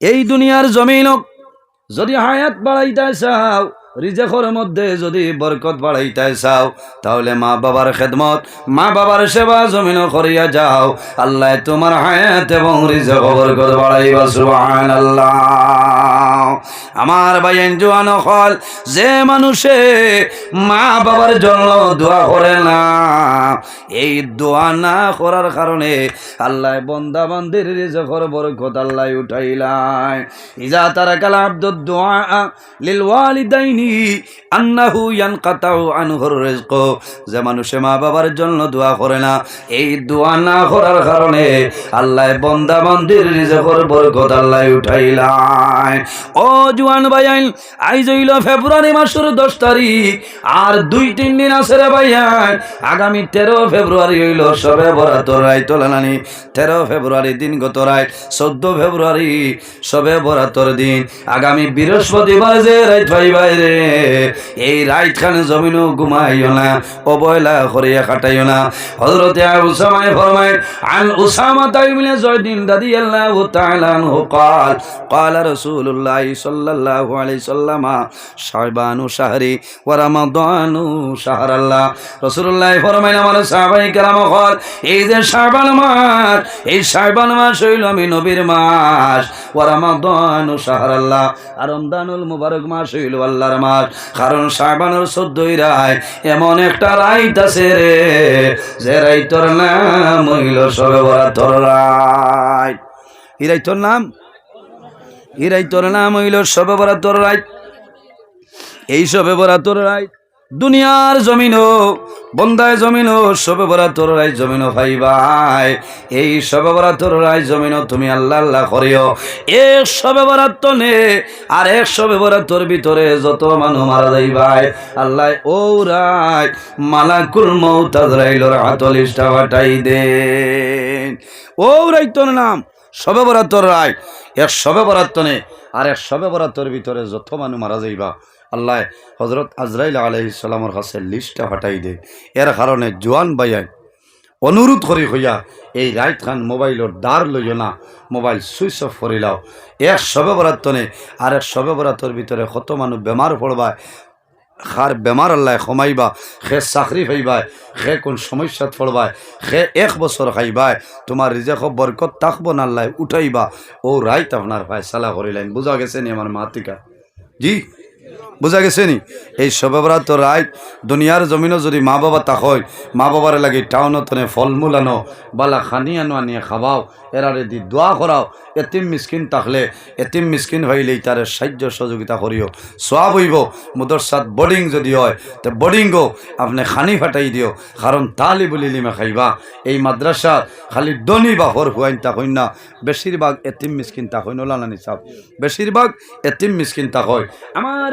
এই দুনিয়ার জমিন যদি হায়াত বাড়াইতে চাও রিজেকর মধ্যে যদি বরকত বাড়াইতে চাও, তাহলে মা বাবার খেদমত, মা বাবার সেবা জমিন করিয়া যাও। আল্লাহ তোমার হায়াত এবং রিজেক বরকত বাড়াইবা, সুবহানাল্লাহ। আমার ভাইয়েন জোয়ান হল যে মানুষে মা বাবার জন্য দোয়া করে না, এই দোয়া না করার কারণে আল্লাহ বন্দা বান্দির রিজকর বরকত আল্লাহ উঠাইলাই। ইজা তারা কালা দোয়া আন্নাহু যে মানুষে মা বাবার জন্য দোয়া করে না, এই দোয়া না করার কারণে আল্লাহ বন্দা বরকত আল্লাহ উঠাইলাই। ও জুয়ান ভাইয়াইন আইজ হইল ফেব্রুয়ারি মাসের দশ তারিখ আর দুই তিন দিন আছে রে ভাইয়াই আগামী তেরো ফেব্রুয়ারি হইল সবে বরাতর রায় তোলানানি তেরো ফেব্রুয়ারি দিন গত রায় চোদ্দ ফেব্রুয়ারি সবে বরাতর দিন আগামী বৃহস্পতিবার যে রাইত ভাই বাইরে এই রাইত খানে জমিনও ঘুমাইও না অবহেলা করিয়া কাটাইও না হজরতে উসামায় ফরমায় আন উসামা তাই মিলে জয় দিন দাদি আল্লাহ তাআলা আনহু قال قال رسول الله صلى الله عليه وسلم شعبان شهري ورمضان شهر الله رسول الله ফরমাইন আমার সাহাবাই কেরাম হল এই যে শাবান মাস এই শাবান মাস হইল আমি নবীর মাস ওয়ারামাদান শাহর আল্লাহ আর রমদানুল মুবারক মাস হইল আল্লাহর মাস কারণ শাবানের চোদ্দই রায় এমন একটা রাইত আছে রে যে রাইতর নাম হইল সবে বরাতর রায় এই রাইতর নাম এই রাইতর নাম হইল সবে বরাতর রায় এই সবে বরাতর রায় দুনিয়ার জমিনও বন্দায় জমিনও সবে বরাতর রায় জমিনও ভাই ভাই। এই সবে বরাতর রায় জমিনও তুমি আল্লাহ আল্লাহ করিও। এক সবে বরাত নে, আর এক সবে বরাতর ভিতরে যত মানুষ মারা যাই ভাই। আল্লাহ ও রায় মালাকুল মৌতাদ রাইলর হাতলিশটা বাটাই দে ও রাইতর নাম। সবে বরাতর রায়। এক সবে বরাত নে, আর এক সবে বরাতর ভিতরে যত মানুষ মারা যাইবা, আল্লাহ হজরত আজরাইল আলহিসাল্লামর কাছে লিস্টটা হটাই দে। এর কারণে জোয়ান বাইয়াই অনুরোধ করি হইয়া এই রাইট খান মোবাইলের দ্বার লইও না, মোবাইল সুইচ অফ করিলাও। এক সবে বরাতনে আর এক সবে বরাতর ভিতরে কত মানুষ বেমার পড়বায় খার বেমার আল্লাহ সমাইবা সে চাকরি ফাইবায় সে কোন সমস্যাত পড়বায় সে এক বছর খাইবাই তোমার রিজেক বরকত তাকবো না আল্লাহ উঠাইবা। ও রাইত আপনার ফায়সালা করিলেন বুঝা গেছে নি আমার মাতিকা। জি? বুঝা গেছে নি? এই সবেবরাত রায়, দুনিয়ার জমিনও যদি মা বাবা তাক হয় মা বাবার লাগে টাউনত ফলমূল আনো, বালা খানি আনো, আনিয়ে খাবাও, এরারে দি দোয়া করাও, এতিম মিসকিন থাকলে এতিম মিসকিন হইলেই তারে সাহায্য সহযোগিতা করিও। সোয়াব হইব মুদরসাদ বোর্ডিং যদি হয়, তো বোর্ডিংও আপনি খানি ফাটাই দিও, কারণ তালি বলি লিমে খাইবা। এই মাদ্রাসা খালি দনি বা হর হুয়াইন তা হইন না, বেশিরভাগ এতিম মিসকিন তা হইন লানি সাহ বেশিরভাগ এতিম মিসকিন তা হয়। আমার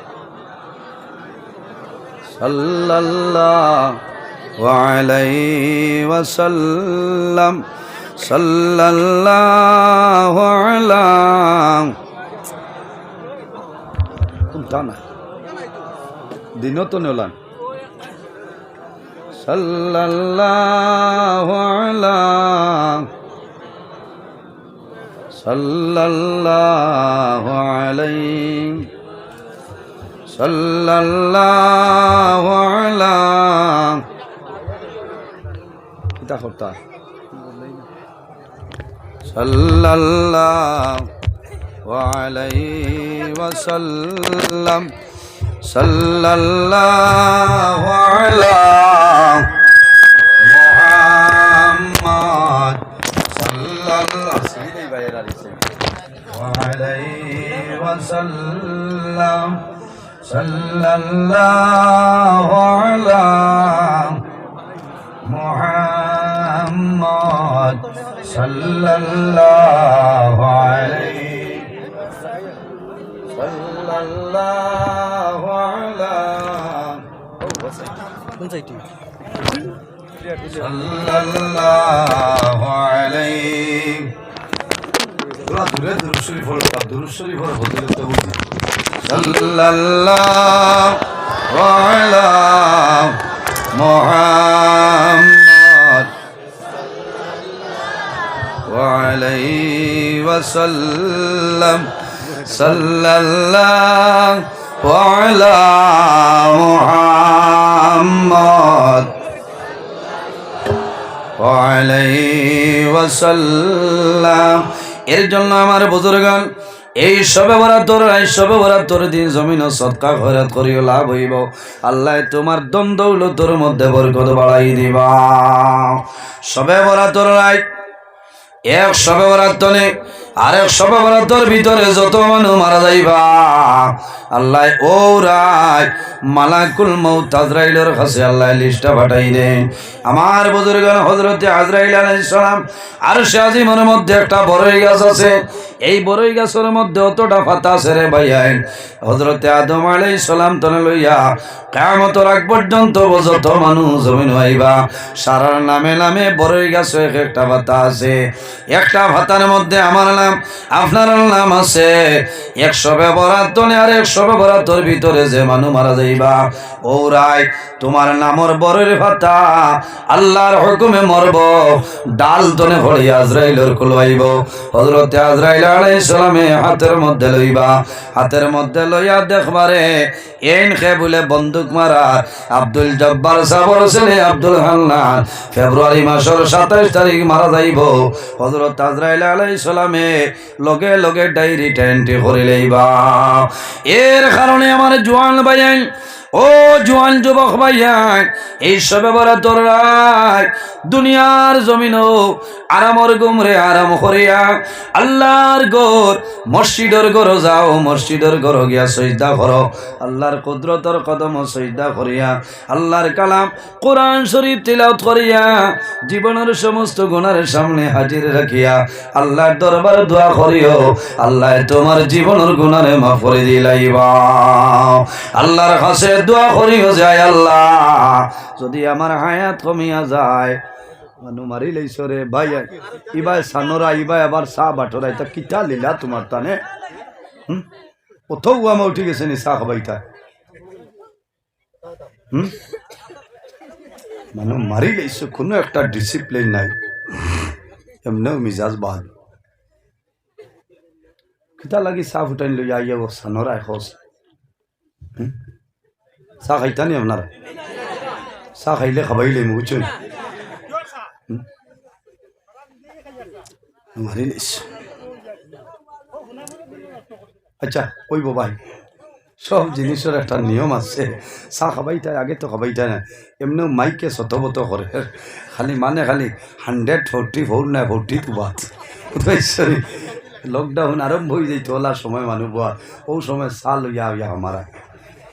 صلى الله عليه وسلم صلى الله على কোনটা না দিনও তো নেলাম صلى الله على صلى الله عليه صلى الله على صلى الله عليه وسلم. صلى الله عليه صلى الله على محمد صلى الله عليه صلى الله কোন সাইডে সাল্লাল্লাহু আলাইহি তোরা দূরে দূর শরীফ হলো দূর শরীফ হলো বদলে তো বুঝি সাল্লাল্লাহু আলা মুহাম্মদ وعليه وسلم صلى الله على محمد وعليه وسلم এর জন্য আমার বুজুর্গান এই সবে বরাতর এই সবে বরাতর দিন জমিন সৎকা খয়রাত করিও, লাভ হইব। আল্লাহ তোমার দম দৌলতর মধ্যে বরকত বাড়াই দিবা। সবে বরাতর রায় এক সবে বরাতনে আরেক সবে বরাতর ভিতরে যত মানুষ মারা যাইবা, আল্লাহ ও রায় মালাকুল মৌত আজরাইলের কাছে আল্লাহ লিস্টটা পাঠাই দে। আমার বুজুর্গ হজরতে আজরাইল আলাইহিস সালাম আর সে আজিমের মধ্যে একটা বড়ই গাছ আছে এই বড়ই গাছের মধ্যে অতটা পাতা আছে রে ভাইয়াই হজরতে আদম আলাইহিস সালাম তনে লইয়া কেমতর আগ পর্যন্ত যত মানুষ জমিন হইবা। সারার নামে নামে বড়ই গাছ এক একটা ভাতা আছে। একটা ভাতার মধ্যে আমার নাম, আপনার নাম আছে। একশো ব্যবহার তনে আর একশো ব্যবহার ভিতরে যে মানুষ মারা যাইবা। ও রায়, তোমার নামর বরের ভাতা আল্লাহর হুকুমে মরব। ডাল তনে ভরি আজরাইলের কুলবাইব হজরতে আজরাইল আলাইহিস সালামে হাতের মধ্যে লইবা, হাতের মধ্যে লইয়া দেখবারে এন খে বলে বন্দুক মারা, আব্দুল জব্বার সাবর ছেলে আব্দুল হান্নান, ফেব্রুয়ারি মাসের সাতাইশ তারিখ মারা যাইব। হজরত আজরাইল আলাইহিস সালামে লগে লগে ডায়েরি টেন্টি করে লইবা। এর কারণে আমার জোয়ান ভাইয়াই ও জোয়ান যুবক ভাইয়াই, এই সবে বড় তোরাই দুনিয়ার জমিন আরামর গুমরে আরাম করিয়া, আল্লাহর গোর, মসজিদর গর যাও, মসজিদর গর গিয়া সৈদা করো। আল্লাহর কুদরতর কদম সৈদা করিয়া, আল্লাহর কালাম কোরআন শরীফ তিলাওত করিয়া, জীবনের সমস্ত গুণার সামনে হাজির রাখিয়া, আল্লাহর দরবার দোয়া করিও। আল্লাহ তোমার জীবনের গুণারে মাফ করে দিলাইবা। আল্লাহর কাছে দোয়া করিও যায় আল্লাহ। যদি আমার হায়াত কমিয়া যায়, মানু মারি লইছো রে ভাই। ইবাই সানোরা, ইবাই আবার চা বাটরা, এটা কিতা লীলা তোমার তানে? হুম? কোথাও আমার উঠি গেছে নি চা খাবাইতা হুম? মানুষ মারি লইছো, কোনো একটা ডিসিপ্লিন নাই। এমনিও মিজাজ বাদ। কিতা লাগি চাহ ফুটাই লই আই যাব সানোরা এখোজ চাহ খাইতা নি আপনারা চাহ খাইলে খাবাইলে বুঝছেন মারি নিস আচ্ছা ওই ভাই সব জিনিসের একটা নিয়ম আছে চাহ খাবাইতে আগে তো খাবাইতে না এমনিও মাইকে শতবত করে খালি মানে খালি হান্ড্রেড ফোরটি ফোর না ফোরটি টু বাদ লকডাউন আরম্ভ হয়ে যাই তোলার সময় মানুষ ও সময় চা লইয়া ইয়া আমারা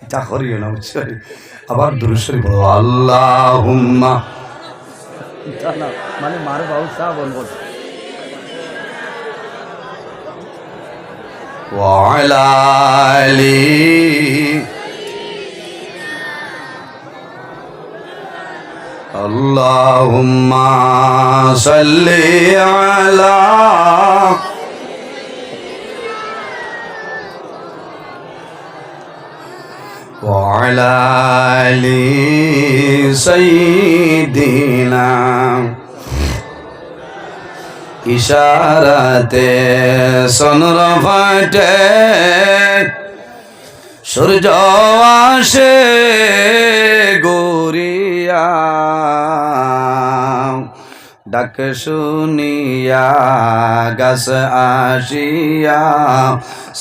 ইটা করিও না বুঝছো আবার দুরুশ্বরী বলো আল্লাহ হুম্মা মানে মার বাবু চা বলবো وعلى آله اللهم صل على وعلى آل سيدنا ইশারাতে সনর ফাটে সূর্য আসে গরিয়া ডাক শুনিয়া গাছ আসিয়া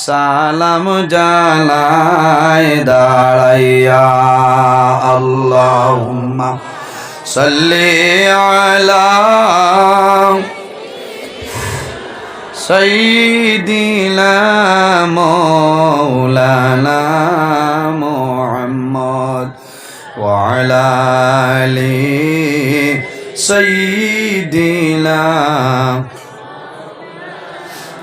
সালাম জালায় দাঁড়াইয়া। আল্লাহ সাল্লি আলা সঈদিনা মৌলানা মোহাম্মদ ওয়ালা سيدنا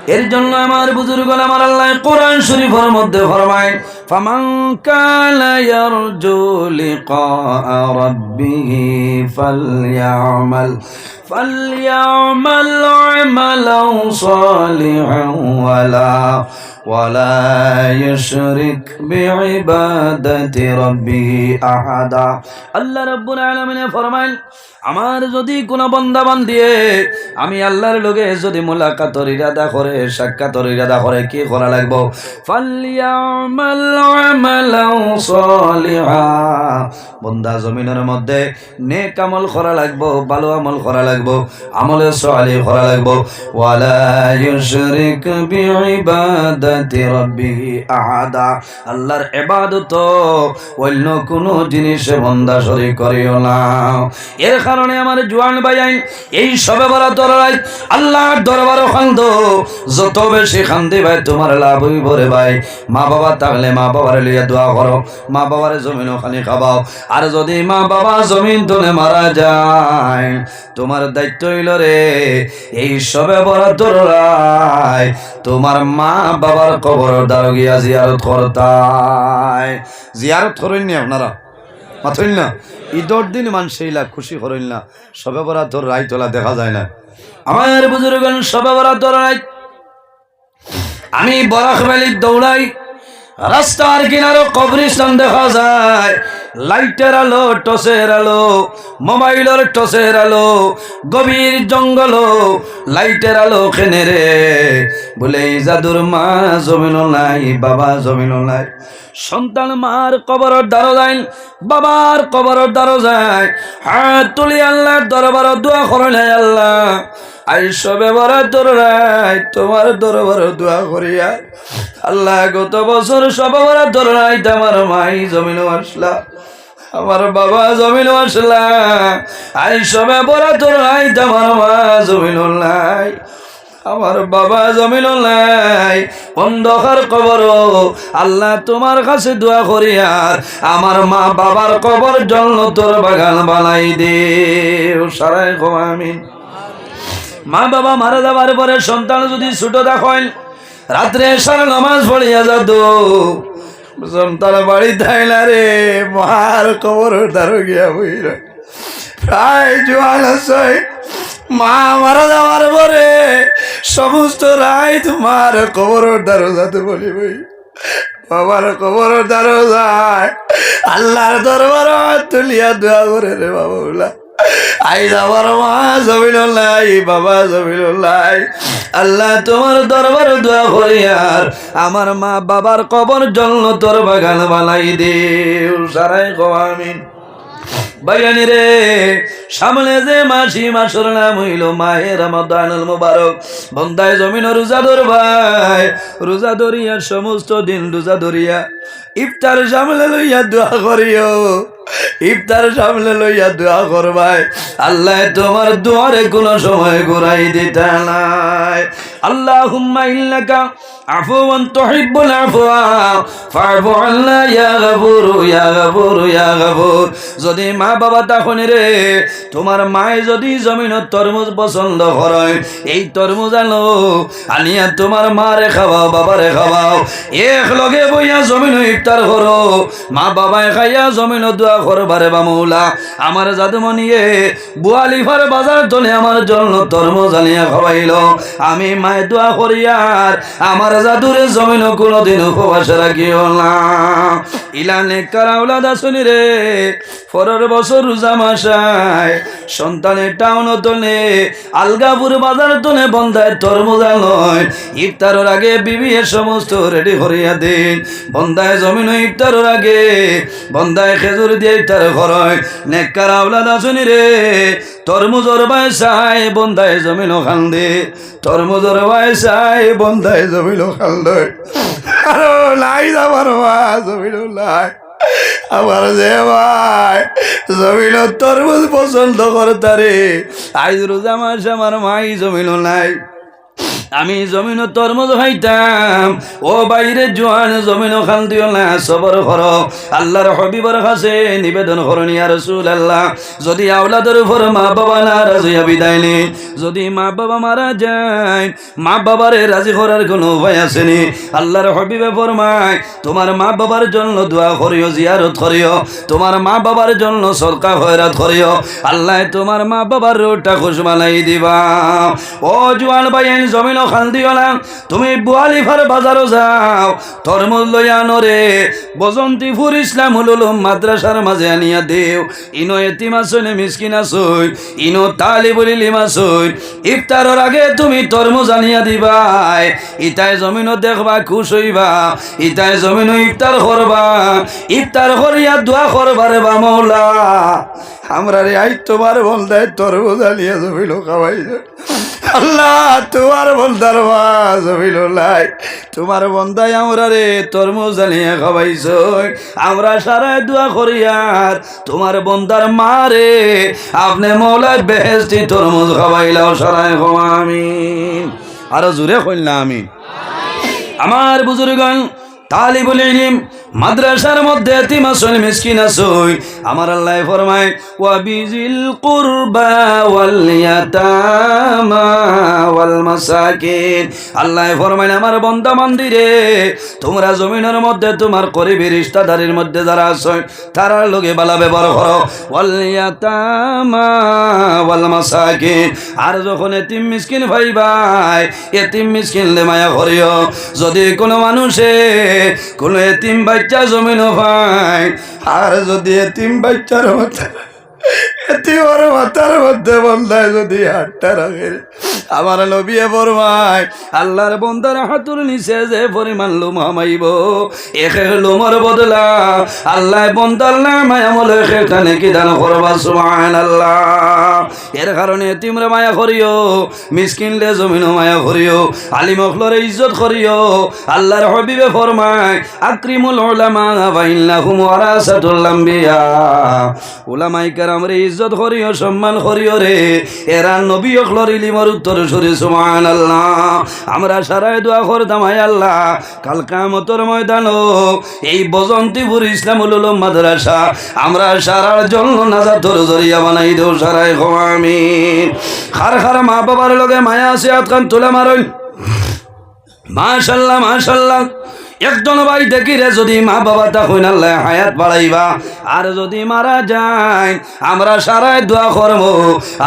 এর জন্য আমার বুজুর্গ আমার আল্লাহ কোরআন শরীফের মধ্যে ফরমায় فمن كان يرجو لقاء ربه فليعمل فليعمل عملا صالحا ولا ولا يشرك بعبادة ربه أحدا আল্লাহ রব্বুল আলামিন ফরমাইল আমার যদি কোনো বন্দা বান্দিয়ে আমি আল্লাহর লগে যদি মোলাকাতর ইরাদা করে সাক্ষাতর ইরাদা করে কি করা লাগবো ফালিয়ামাল আমালাও সালিহা বন্দা জমিনের মধ্যে নেক আমল করা লাগবো ভালো আমল করা লাগবো আমলে সালিহ করা লাগবো। ওয়ালা ইউশরিক বিইবাদাতি আল্লাহর ইবাদত অন্য কোনো জিনিসে বন্দা শরীক করিও না। এর কারণে আমার জোয়ান ভাইয়াই, এই সবে বড় দরবাই আল্লাহর দরবার খান্দ, যত বেশি খান্দি ভাই তোমার লাভ হইব রে ভাই। মা বাবা থাকলে মা বাবার লিয়ে দোয়া করো, মা বাবার জমিন খানি খাবাও। আর যদি মা বাবা জমিন তোলে মারা যায়, তোমার দায়িত্ব হইল রে। এই সবে বড় দরবাই তোমার মা বাবার কবর দ্বার গিয়া জিয়ারত করতাই। জিয়ারত করেন নি আপনারা? মাথইল না। ঈদর দিন মানুষ এইলা খুশি করেন না। সবে বরা তোর রাই তোলা দেখা যায় না। আমার বুজুর্গ সবে বরা তোর রাই আমি বরাক ভ্যালি দৌড়াই। রাস্তার কিনারো কবরিস্তান দেখা যায়। লাইটের আলো, টসের আলো, মোবাইলের টসের আলো, গভীর জঙ্গল লাইটের আলো খেনে রে। বলে জাদুর মা জমিন নাই, বাবা জমিন নাই। সন্তান মার কবর দ্বারো যায়, বাবার কবর দ্বারো যায়। হাত তুলি আল্লাহর দরবার দোয়া করলে আল্লাহ। আই সবে বড় তোর রায় তোমার দরবার দোয়া করিয়া। আল্লাহ, গত বছর সবে বড় তোর রায় আমার মাই জমিন আসলা, আমার বাবা জমিন আসলা। আই সবে বড় তোর আমার মা জমিন নাই, আমার বাবা জমিন নাই, অন্ধকার কবর আল্লাহ, তোমার কাছে দোয়া করি আর আমার মা বাবার কবর জন্য তোর বাগান বানাই দে। সারাই আমিন। মা বাবা মারা যাবার পরে সন্তান যদি ছোট দেখেন, রাত্রে সারা নামাজ পড়িয়া যাত সন্তান বাড়ি থাইলা রে, মার কবর দারো গিয়া বইল। প্রায় জোয়ান আছে। মা মারা যাওয়ার পরে সমস্ত রায় তোমার কবর দ্বারো যাতে বলি বই। বাবার কবর দ্বারো যায়। আল্লাহর দরবার তুলিয়া দোয়া করে রে বাবা আমার মা বাবা আল্লাহ মা বাবার কবর জন্য তোর বাগান বানাই দে। রে, সামনে যে মাসি মাসুর নাম হইল মায়ের রমাদানুল মুবারক। বন্দায় জমিন রোজা ধরবাই রোজা ধরিয়া সমস্ত দিন রোজা ধরিয়া ইফতার সামলে লইয়া দোয়া করিও। ইফতার সামলে লইয়া দোয়া করবাই। আল্লাহ তোমার দুয়ারে কোনো সময় ঘুরাই দিতে নাই। আল্লাহ হুম্মা ইল্লাকা যদি মা বাবা তখন রে, তোমার মায়ে যদি জমিনত তরমুজ পছন্দ করে এই তরমুজ আনো, আনিয়া তোমার মারে খাওয়াও, বাবারে খাওয়াও। এক লগে বইয়া জমিন ইফতার করো। মা বাবায় খাইয়া জমিন দোয়া করবারে বামুলা আমার জাদুমনিয়ে বুয়ালিফার বাজার তোলে আমার জন্য ধর্ম জানিয়া খাওয়াইল আমি মায় দোয়া করিয়ার আমার জাদুরে জমিন কোনোদিন উপবাস রাখিও না। ইলানে কারাউলা দাসনি রে পরের বছর রোজা মাসায় সন্তানের টাউন তোলে আলগাপুর বাজার তোলে বন্ধায় তরমুজা নয় ইফতারের আগে বিবি এ সমস্ত রেডি করিয়া দিন। বন্ধায় জমিন ইফতারের আগে, বন্ধায় খেজুর দিয়ে ইফতার করয় নেককার আওলাদ আসনি রে, তরমুজর বায়সায় বন্ধায় জমিন খান দে। তরমুজর বায়সায় বন্ধায় জমিন খান দে। আরও লাই যাবার জমিন নাই আমার যে ভাই জমিল তরমুজ পছন্দ করতারে। আজ রোজা মাস আমার মাই জমিল নাই। আমি জমিন তরমুজ খাইতাম ও বাইরে জোয়ান, জমিন খান দিও না, সবর কর। আল্লাহর হবিবর কাছে নিবেদন করনি আর রসুল আল্লাহ যদি আওলাদের উপর মা বাবা না রাজি বিদায় নি যদি মা বাবা মারা যায়, মা বাবারে রাজি করার কোনো উপায় আসেনি আল্লাহর হবিবে ফরমায়, তোমার মা বাবার জন্য দোয়া করিও, জিয়ারত করিও। তোমার মা বাবার জন্য সরকার হয়রাত করিও। আল্লাহ তোমার মা বাবার রোটা খুশ বানাই দিবা। ও জোয়ান ভাই জমিন খান দিও না তুমি বুয়ালিফার বাজারও যাও তরমুজ লইয়া নরে বসন্তীপুর ইসলাম হল মাদ্রাসার মাঝে আনিয়া দেও। ইনো এতিম আসনে, মিসকিন আসই ইনো তালি বলিলি মাসই ইফতারের আগে তুমি তরমুজ আনিয়া দিবাই। ইতাই জমিন দেখবা, খুশ হইবা। ইতাই জমিন ইফতার করবা। ইফতার করিয়া দোয়া করবারে বা মৌলা। আমরা রে আই তোমার বলদায় তরমুজ আনিয়া জমিল খাওয়াই আল্লাহ তোমার বন্দার জমিল লাই তোমার বন্দায় আমরা রে তরমুজ আনিয়া খাওয়াইছ আমরা সারায় দোয়া করিয়ার তোমার বন্দার মা রে আপনি মৌলায় বেহেস্তি তরমুজ খাওয়াইলাও সারায় খাওয়া আমি আরও জোরে কইল না আমি। আমার বুজুর্গন তালিবুল ইলম মাদ্রাসার মধ্যে এতিম আসল মিসকিন আসই আমার আল্লাহ ফরমায়, ওয়া বিজিল কুরবা ওয়াল ইয়াতামা ওয়াল মাসাকিন। আল্লাহ ফরমায়, আমার বন্দা মন্দিরে তোমরা জমিনের মধ্যে তোমার করিবি রিশতাদারির মধ্যে যারা আসয় তারার লগে বালা ব্যবহার করো। ওয়াল ইয়াতামা ওয়াল মাসাকিন। আর যখন এতিম মিসকিন ভাই ভাই, এতিম মিসকিন লে মায়া করিও। যদি কোনো মানুষে কোনো এতিম বাচ্চা জমিন ভাই আর যদি এতিম বাচ্চার মধ্যে এতিমর মাথার মধ্যে বন্ধায় যদি হাতটা রাখে। আমার নবিয়ে ফরমায়, আল্লাহর বন্দার হাতুর নিচে যে পরিমাণ লোম হামাইব, একে লোমর বদলা আল্লাহ বন্দার নামায় আমল কি দান করবা আল্লাহ এর কারণে মায়া করিও মিসকিনলে জমিন মায়া করিও, আলিম অখলরে ইজ্জত করিও। আল্লাহর হবিবে ফরমায়, আকরিমুল উলামা বাইন্নাহুম ওয়ারাসাতুল আম্বিয়া। ইজ্জত করিও, সম্মান করিও রে, এরা নবী অখলর ইলিমর উত্তর সরি আল্লাহ আমরা সারাই দোয়া করতাম হাই আল্লাহ, কাল কামতর ময়দান এই বজন্তিপুর ইসলাম মাদ্রাসা আমরা সারার জন্য নাজার ধরে জরিয়া বানাই দেও সারাই খোয়ামি খার খার মা বাবার লগে মায়া আছে আতকান তুলে মারই মাশাল্লাহ মাশাল্লাহ। একজন ভাই দেখি রে যদি মা বাবা তা হইন আল্লাহ হায়াত বাড়াইবা। আর যদি মারা যায়, আমরা সারাই দোয়া করব।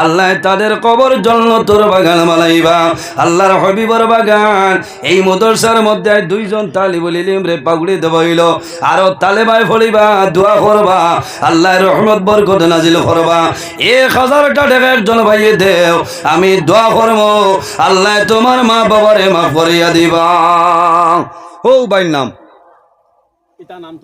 আল্লাহ তাদের কবর জন্য তোর বাগান বানাইবা। আল্লাহর হবিবর বাগান। এই মদরসার মধ্যে দুইজন তালি বলিলিম রে পাগুড়ি দেবইল আর তালে বাই ফলিবা, দোয়া করবা। আল্লাহ রহমত, বরকত নাজিল করবা। এক হাজারটা টাকা একজন ভাইয়ে দেও, আমি দোয়া করব। আল্লাহ তোমার মা বাবারে মা করিয়া দিবা। ও পিতা নাম।